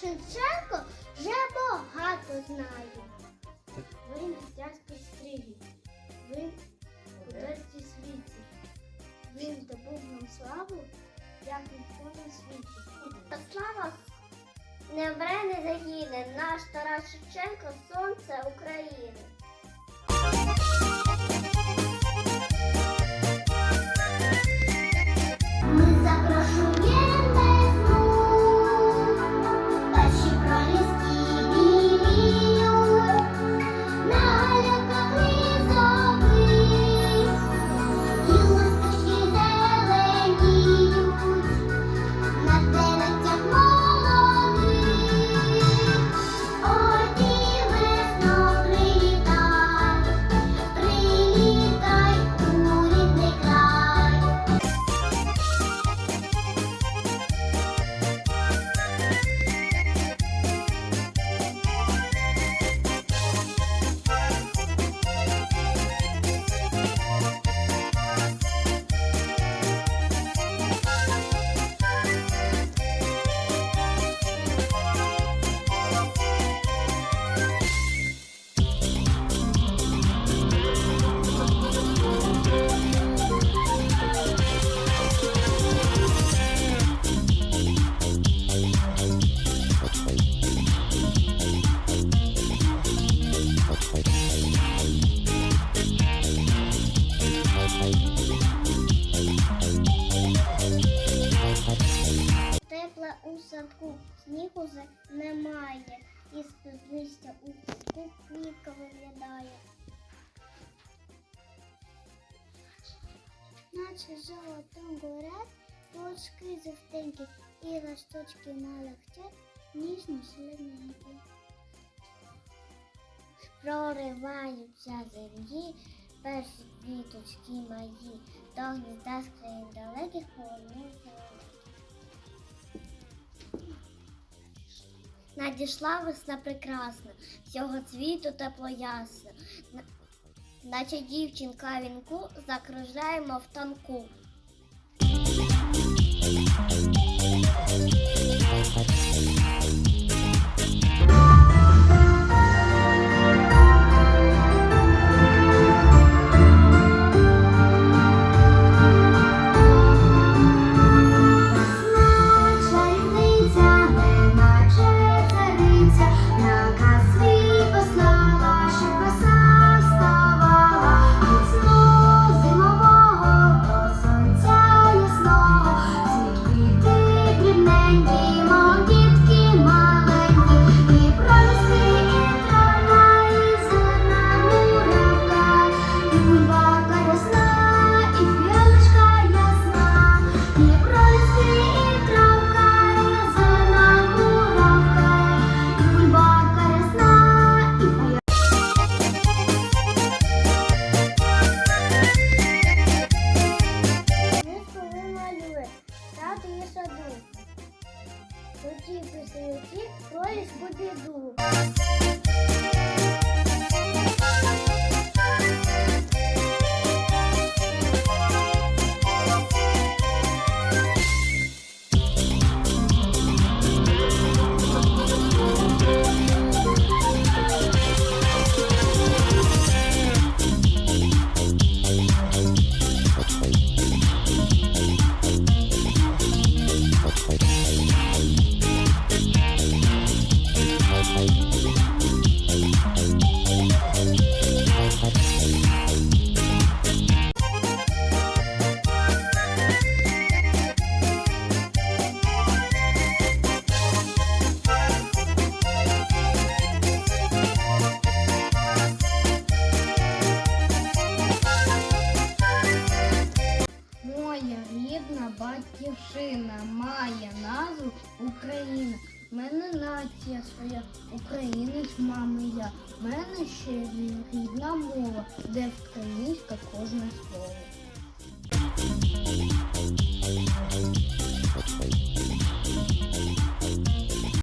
Шевченко вже багато знає. Він життя стрілі, він у дерті світі. Він добув нам славу, як ніхто на світі. Та слава не вре не загине, наш Тарас Шевченко сонце України. У садку, снігу немає, і з-під листя у кутку квітка виглядає. Наче золотом горять, точки жовтенькі і листочки налегчать, ніжні шлененькі. Прориваються землі, перші квіточки мої, до гнізда з далеких повернуться. Надійшла весна прекрасна, всього цвіту тепло ясно. Наче дівчинка вінку закружаємо в танку. Pedro. Батьківщина має назву Україна. У мене нація своя, українець, мами я. У мене ще рідна мова, де українська кожне слово.